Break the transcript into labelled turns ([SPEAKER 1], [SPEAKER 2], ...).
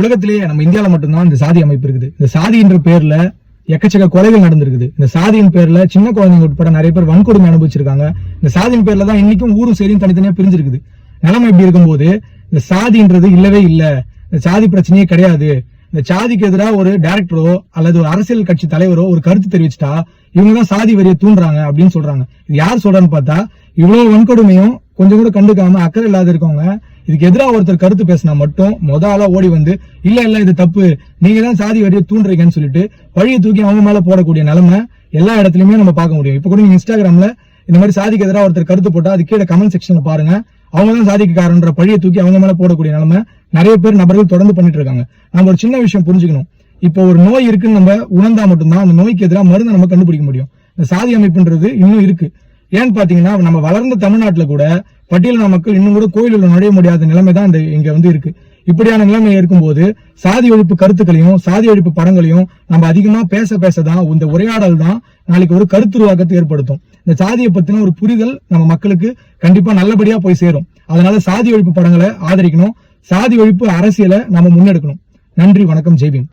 [SPEAKER 1] உலகத்திலேயே நம்ம இந்தியாவில் மட்டும்தான் இந்த சாதி அமைப்பு இருக்குது. இந்த சாதின்ற பேர்ல எக்கச்சக்க கொலைகள் நடந்திருக்குது. இந்த சாதியின் பேர்ல சின்ன குழந்தைங்க உட்பட நிறைய பேர் வன்கொடுமை அனுபவிச்சிருக்காங்க. இந்த சாதியின் பேர்ல தான் இன்னைக்கும் ஊரும் சரியும் தனித்தனியா பிரிஞ்சிருக்குது. நிலைமை இப்படி இருக்கும்போது இந்த சாதின்றது இல்லவே இல்லை. இந்த சாதி பிரச்சனையே கிடையாது. இந்த சாதிக்கு எதிராக ஒரு டைரக்டரோ அல்லது ஒரு அரசியல் கட்சி தலைவரோ ஒரு கருத்து தெரிவிச்சிட்டா இவங்க தான் சாதி வரியை தூண்டுறாங்க அப்படின்னு சொல்றாங்க. இது யார் சொல்றான்னு பார்த்தா இவ்வளவு வன்கொடுமையும் கொஞ்சம் கூட கண்டுக்காம அக்கறை இல்லாத இருக்கவங்க இதுக்கு எதிராக ஒருத்தர் கருத்து பேசினா மட்டும் மொத ஆளா ஓடி வந்து இல்ல இல்ல இது தப்பு. நீங்க தான் சாதி வரியை தூண்டுறீங்கன்னு சொல்லிட்டு பழிய தூக்கி அவங்க மேல போடக்கூடிய நிலைமை எல்லா இடத்துலயுமே நம்ம பார்க்க முடியும். இப்ப கூட நீங்க இன்ஸ்டாகிராம்ல இந்த மாதிரி சாதிக்கு எதிராக ஒருத்தர் கருத்து போட்டா அது கீழே கமெண்ட் செக்ஷன்ல பாருங்க. அவங்க தான் சாதிக்கு பழியை தூக்கி அவங்க மேல போடக்கூடிய நிலைமை நிறைய பேர் நபர்கள் தொடர்ந்து பண்ணிட்டு இருக்காங்க. நம்ம ஒரு சின்ன விஷயம் புரிஞ்சுக்கணும். இப்போ ஒரு நோய் இருக்குன்னு நம்ம உணர்ந்தா மட்டும்தான் அந்த நோய்க்கு எதிராக மருந்து நம்ம கண்டுபிடிக்க முடியும். இந்த சாதி அமைப்புன்றது இன்னும் இருக்கு. ஏன்னு பாத்தீங்கன்னா நம்ம வளர்ந்த தமிழ்நாட்டுல கூட பட்டியலின மக்கள் இன்னும் கூட கோயிலுள்ள நுழைய முடியாத நிலைமை தான் இந்த இங்க வந்து இருக்கு. இப்படியான நிலைமை இருக்கும்போது சாதி ஒழிப்பு கருத்துக்களையும் சாதி ஒழிப்பு படங்களையும் நம்ம அதிகமா பேச பேச தான் இந்த உரையாடல் தான் நாளைக்கு ஒரு கருத்துருவாக்கத்தை ஏற்படுத்தும். இந்த சாதியை பத்தின ஒரு புரிதல் நம்ம மக்களுக்கு கண்டிப்பா நல்லபடியா போய் சேரும். அதனால சாதி ஒழிப்பு படங்களை ஆதரிக்கணும். சாதி ஒழிப்பு அரசியலை நம்ம முன்னெடுக்கணும். நன்றி வணக்கம் ஜெய்பீம்.